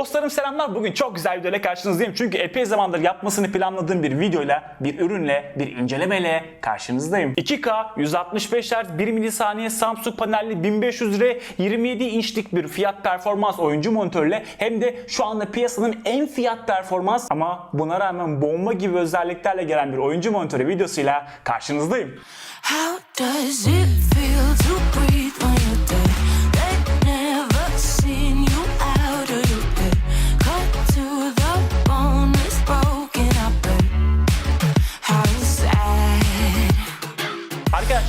Dostlarım selamlar. Bugün çok güzel bir videoyla karşınızdayım. Çünkü epey zamandır yapmasını planladığım bir videoyla, bir ürünle, bir incelemeyle karşınızdayım. 2K 165 Hz 1 milisaniye Samsung panelli 1500 liraya 27 inçlik bir fiyat performans oyuncu monitörle hem de şu anda piyasanın en fiyat performans ama buna rağmen bomba gibi özelliklerle gelen bir oyuncu monitörü videosuyla karşınızdayım. How does it feel to breathe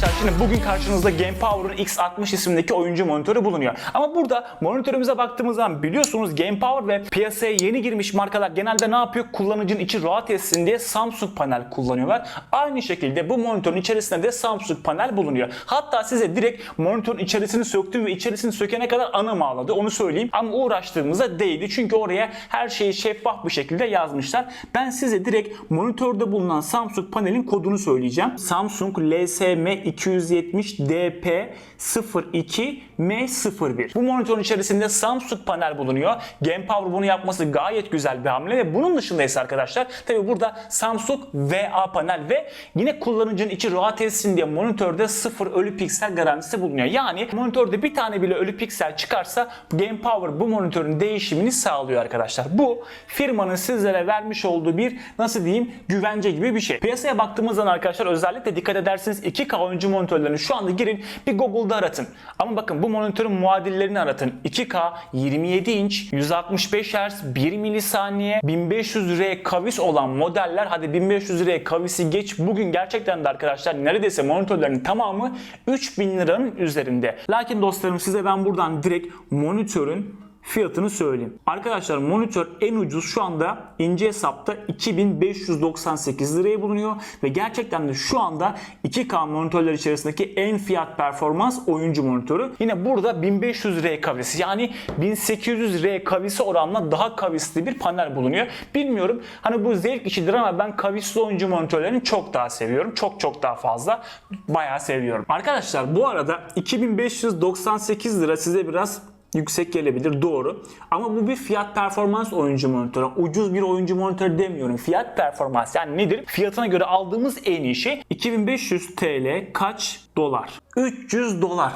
Arkadaşlar şimdi bugün karşınızda Game Power'ın X60 isimdeki oyuncu monitörü bulunuyor. Ama burada monitörümüze baktığımız zaman biliyorsunuz Game Power ve piyasaya yeni girmiş markalar genelde ne yapıyor? Kullanıcının içi rahat etsin diye Samsung panel kullanıyorlar. Aynı şekilde bu monitörün içerisinde de Samsung panel bulunuyor. Hatta size direkt monitörün içerisini söktüm ve içerisini sökene kadar ana bağladı onu söyleyeyim. Ama uğraştığımıza değdi çünkü oraya her şeyi şeffaf bir şekilde yazmışlar. Ben size direkt monitörde bulunan Samsung panelin kodunu söyleyeceğim. Samsung LSM 270 DP 02 M01. Bu monitörün içerisinde Samsung panel bulunuyor. Game Power bunu yapması gayet güzel bir hamle ve bunun dışında ise arkadaşlar tabi burada Samsung VA panel ve yine kullanıcının içi rahat etsin diye monitörde sıfır ölü piksel garantisi bulunuyor. Yani monitörde bir tane bile ölü piksel çıkarsa Game Power bu monitörün değişimini sağlıyor arkadaşlar. Bu firmanın sizlere vermiş olduğu bir nasıl diyeyim güvence gibi bir şey. Piyasaya baktığımız zaman arkadaşlar özellikle dikkat ederseniz 2K oyuncu monitörlerini şu anda girin bir Google'da aratın. Ama bakın bu monitörün muadillerini aratın. 2K 27 inç 165 Hz 1 milisaniye 1500 liraya kavis olan modeller hadi 1500 liraya kavisi geç bugün gerçekten de arkadaşlar neredeyse monitörlerin tamamı 3000 liranın üzerinde. Lakin dostlarım size ben buradan direkt monitörün fiyatını söyleyeyim. Arkadaşlar monitör en ucuz şu anda ince hesapta 2598 liraya bulunuyor ve gerçekten de şu anda 2K monitörler içerisindeki en fiyat performans oyuncu monitörü. Yine burada 1500 liraya kavisi yani 1800 liraya kavisi oranla daha kavisli bir panel bulunuyor. Bilmiyorum hani bu zevk işidir ama ben kavisli oyuncu monitörlerini çok daha seviyorum. Çok çok daha fazla bayağı seviyorum. Arkadaşlar bu arada 2598 lira size biraz yüksek gelebilir doğru. Ama bu bir fiyat performans oyuncu monitörü. Ucuz bir oyuncu monitörü demiyorum. Fiyat performans yani nedir? Fiyatına göre aldığımız en iyi şey 2500 TL kaç dolar? 300 dolar.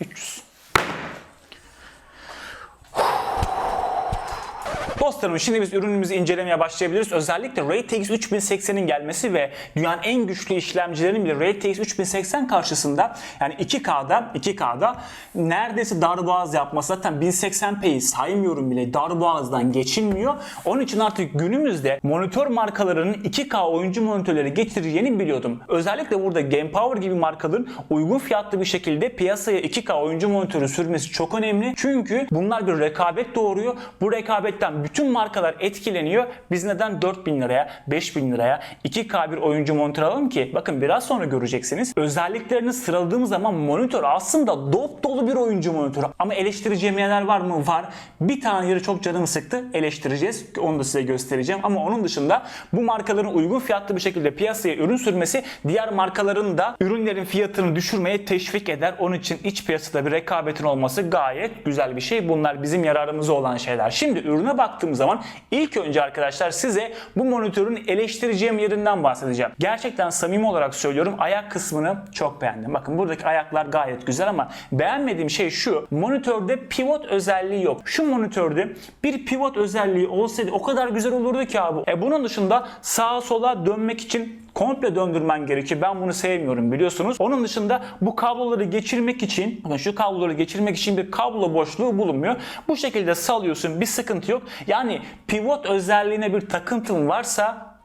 300. Dostlarım şimdi biz ürünümüzü incelemeye başlayabiliriz. Özellikle RTX 3080'in gelmesi ve dünyanın en güçlü işlemcilerinin bile RTX 3080 karşısında yani 2K'da 2K'da neredeyse darboğaz yapması zaten 1080p'yi saymıyorum bile darboğazdan geçilmiyor. Onun için artık günümüzde monitör markalarının 2K oyuncu monitörleri getireceğini biliyordum. Özellikle burada Game Power gibi markaların uygun fiyatlı bir şekilde piyasaya 2K oyuncu monitörü sürmesi çok önemli. Çünkü bunlar bir rekabet doğuruyor. Bu rekabetten bütün markalar etkileniyor. Biz neden 4000 liraya, 5000 liraya 2K bir oyuncu monitör alalım ki? Bakın biraz sonra göreceksiniz. Özelliklerini sıraladığım zaman monitör aslında dop dolu bir oyuncu monitörü. Ama eleştireceğim yerler var mı? Var. Bir tane yeri çok canımı sıktı. Eleştireceğiz. Onu da size göstereceğim. Ama onun dışında bu markaların uygun fiyatlı bir şekilde piyasaya ürün sürmesi diğer markaların da ürünlerin fiyatını düşürmeye teşvik eder. Onun için iç piyasada bir rekabetin olması gayet güzel bir şey. Bunlar bizim yararımıza olan şeyler. Şimdi ürüne baktığım zaman ilk önce arkadaşlar size bu monitörün eleştireceğim yerinden bahsedeceğim. Gerçekten samimi olarak söylüyorum ayak kısmını çok beğendim. Bakın buradaki ayaklar gayet güzel ama beğenmediğim şey şu. Monitörde pivot özelliği yok. Şu monitörde bir pivot özelliği olsaydı o kadar güzel olurdu ki abi. E bunun dışında sağa sola dönmek için komple döndürmen gerekiyor. Ben bunu sevmiyorum biliyorsunuz. Onun dışında bu kabloları geçirmek için, bakın şu kabloları geçirmek için bir kablo boşluğu bulunmuyor. Bu şekilde salıyorsun bir sıkıntı yok. Yani pivot özelliğine bir takıntın varsa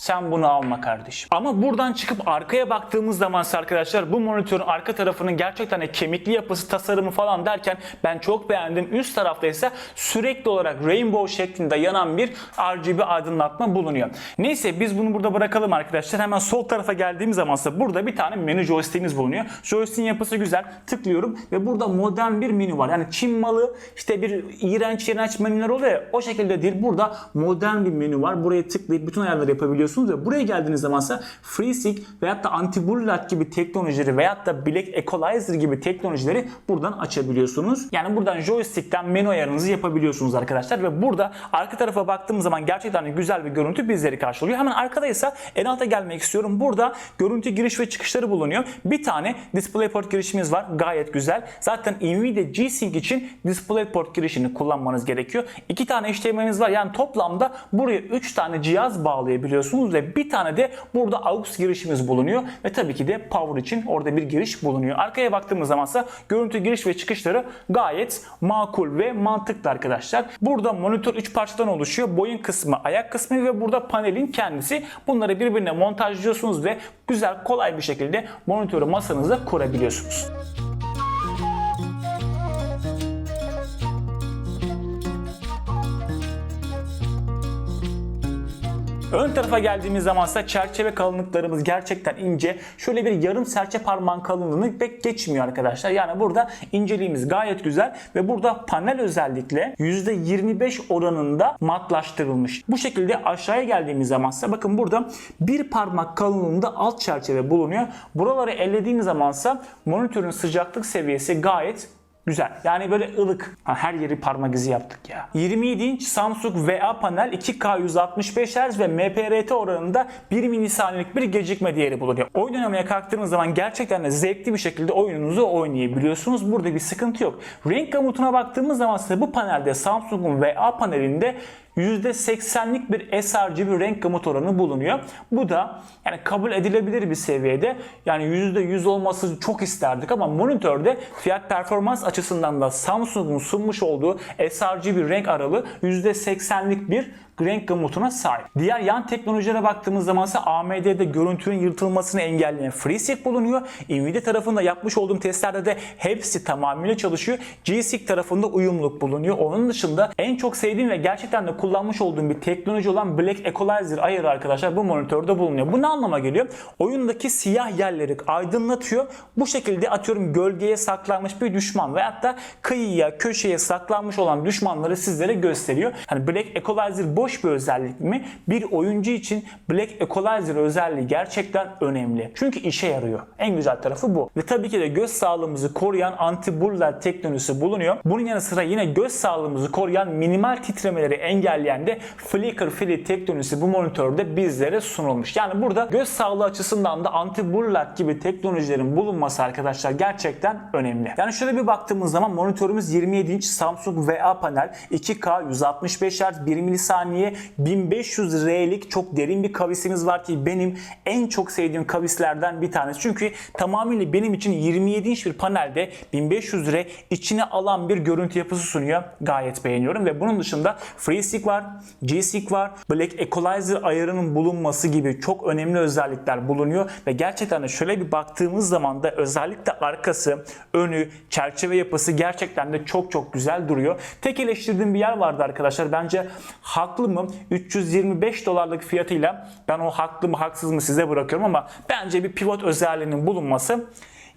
sen bunu alma kardeşim. Ama buradan çıkıp arkaya baktığımız zaman arkadaşlar bu monitörün arka tarafının gerçekten kemikli yapısı, tasarımı falan derken ben çok beğendim. Üst tarafta ise sürekli olarak rainbow şeklinde yanan bir RGB aydınlatma bulunuyor. Neyse biz bunu burada bırakalım arkadaşlar. Hemen sol tarafa geldiğim zaman ise burada bir tane menü joystick'imiz bulunuyor. Joystick'in yapısı güzel. Tıklıyorum ve burada modern bir menü var. Yani Çin malı işte bir iğrenç iğrenç menüler oluyor ya o şekilde değil. Burada modern bir menü var. Buraya tıklayıp bütün ayarları yapabiliyorsunuz yapabiliyorsunuz ve buraya geldiğiniz zamansa FreeSync veyahut da anti-blue light gibi teknolojileri veyahut da Black Equalizer gibi teknolojileri buradan açabiliyorsunuz. Yani buradan joystick'ten menü ayarınızı yapabiliyorsunuz arkadaşlar ve burada arka tarafa baktığımız zaman gerçekten güzel bir görüntü bizleri karşılıyor. Hemen arkada ise en alta gelmek istiyorum. Burada görüntü giriş ve çıkışları bulunuyor. Bir tane DisplayPort girişimiz var. Gayet güzel. Zaten Nvidia G-Sync için DisplayPort girişini kullanmanız gerekiyor. İki tane HDMI'miz var. Yani toplamda buraya 3 tane cihaz bağlayabiliyorsunuz ve bir tane de burada AUX girişimiz bulunuyor ve tabii ki de power için orada bir giriş bulunuyor. Arkaya baktığımız zamansa görüntü giriş ve çıkışları gayet makul ve mantıklı arkadaşlar. Burada monitör 3 parçadan oluşuyor. Boyun kısmı, ayak kısmı ve burada panelin kendisi. Bunları birbirine montajlıyorsunuz ve güzel kolay bir şekilde monitörü masanıza kurabiliyorsunuz. Ön tarafa geldiğimiz zaman ise çerçeve kalınlıklarımız gerçekten ince. Şöyle bir yarım serçe parmağın kalınlığını pek geçmiyor arkadaşlar. Yani burada inceliğimiz gayet güzel ve burada panel özellikle %25 oranında matlaştırılmış. Bu şekilde aşağıya geldiğimiz zaman ise bakın burada bir parmak kalınlığında alt çerçeve bulunuyor. Buraları ellediğimiz zaman ise monitörün sıcaklık seviyesi gayet Güzel. Yani böyle ılık. Ha, her yeri parmak izi yaptık ya. 27 inç Samsung VA panel 2K 165 Hz ve MPRT oranında 1 milisaniyelik bir gecikme değeri bulunuyor. Oyun oynamaya kalktığınız zaman gerçekten de zevkli bir şekilde oyununuzu oynayabiliyorsunuz. Burada bir sıkıntı yok. Renk gamutuna baktığımız zaman ise bu panelde Samsung'un VA panelinde %80'lik bir sRGB renk gamut oranı bulunuyor. Bu da yani kabul edilebilir bir seviyede. Yani %100 olması çok isterdik ama monitörde fiyat performans açısından da Samsung'un sunmuş olduğu sRGB renk aralığı %80'lik bir renk gamutuna sahip. Diğer yan teknolojilere baktığımız zaman ise AMD'de görüntünün yırtılmasını engelleyen FreeSync bulunuyor. Nvidia tarafında yapmış olduğum testlerde de hepsi tamamıyla çalışıyor. G-Sync tarafında uyumluluk bulunuyor. Onun dışında en çok sevdiğim ve gerçekten de kullanmış olduğum bir teknoloji olan Black Equalizer ayarı arkadaşlar bu monitörde bulunuyor. Bu ne anlama geliyor? Oyundaki siyah yerleri aydınlatıyor. Bu şekilde atıyorum gölgeye saklanmış bir düşman veyahut da kıyıya, köşeye saklanmış olan düşmanları sizlere gösteriyor. Hani Black Equalizer boş bir özellik mi? Bir oyuncu için Black Equalizer özelliği gerçekten önemli. Çünkü işe yarıyor. En güzel tarafı bu. Ve tabii ki de göz sağlığımızı koruyan anti-blur teknolojisi bulunuyor. Bunun yanı sıra yine göz sağlığımızı koruyan minimal titremeleri engelleyen de Flicker Free teknolojisi bu monitörde bizlere sunulmuş. Yani burada göz sağlığı açısından da anti-blur gibi teknolojilerin bulunması arkadaşlar gerçekten önemli. Yani şöyle bir baktığımız zaman monitörümüz 27 inç Samsung VA panel 2K 165 Hz 1 milisaniye 1500R'lik çok derin bir kavisimiz var ki benim en çok sevdiğim kavislerden bir tanesi. Çünkü tamamıyla benim için 27 inç bir panelde 1500R içine alan bir görüntü yapısı sunuyor. Gayet beğeniyorum ve bunun dışında FreeSync var, G-Sync var, Black Equalizer ayarının bulunması gibi çok önemli özellikler bulunuyor ve gerçekten de şöyle bir baktığımız zaman da özellikle arkası, önü, çerçeve yapısı gerçekten de çok çok güzel duruyor. Tek eleştirdiğim bir yer vardı arkadaşlar. Bence haklı mı? 325 dolarlık fiyatıyla ben o haklı mı haksız mı size bırakıyorum ama bence bir pivot özelliğinin bulunması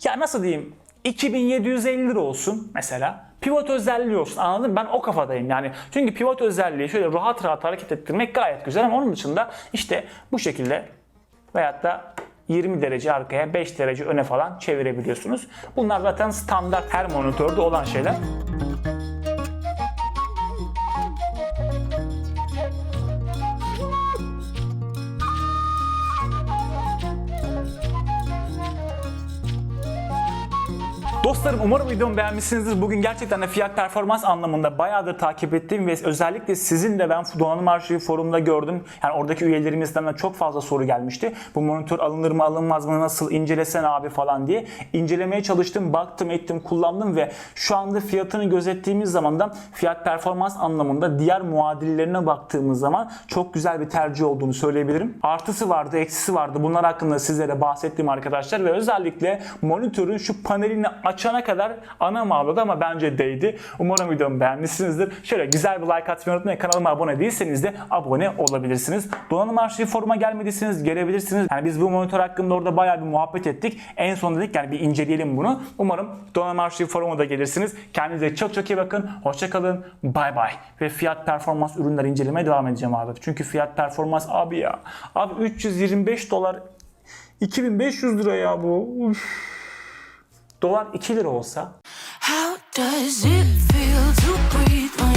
ya nasıl diyeyim 2750 lira olsun mesela. Pivot özelliği olsun anladın mı? Ben o kafadayım yani. Çünkü pivot özelliği şöyle rahat rahat hareket ettirmek gayet güzel ama onun dışında işte bu şekilde veyahut da 20 derece arkaya 5 derece öne falan çevirebiliyorsunuz. Bunlar zaten standart her monitörde olan şeyler. Dostlarım umarım videomu beğenmişsinizdir. Bugün gerçekten de fiyat performans anlamında bayağıdır takip ettiğim ve özellikle sizin de ben Donanım Arşivi forumunda gördüm. Yani oradaki üyelerimizden de çok fazla soru gelmişti. Bu monitör alınır mı alınmaz mı nasıl incelesen abi falan diye. İncelemeye çalıştım, baktım, ettim, kullandım ve şu anda fiyatını gözettiğimiz zaman da fiyat performans anlamında diğer muadillerine baktığımız zaman çok güzel bir tercih olduğunu söyleyebilirim. Artısı vardı, eksisi vardı. Bunlar hakkında sizlere bahsettim arkadaşlar ve özellikle monitörün şu panelini açıp açana kadar anam ağladı ama bence değdi. Umarım videomu beğenmişsinizdir. Şöyle güzel bir like atmayı unutmayın. Kanalıma abone değilseniz de abone olabilirsiniz. Donanım arşivi foruma gelmediyseniz gelebilirsiniz. Yani biz bu monitör hakkında orada bayağı bir muhabbet ettik. En son dedik yani bir inceleyelim bunu. Umarım donanım arşivi foruma da gelirsiniz. Kendinize çok çok iyi bakın. Hoşçakalın. Bay bay. Ve fiyat performans ürünler incelemeye devam edeceğim abi. Çünkü fiyat performans abi ya. Abi 325 dolar 2500 lira ya bu. Uf. Dolar 2 lira olsa How does it feel to breathe on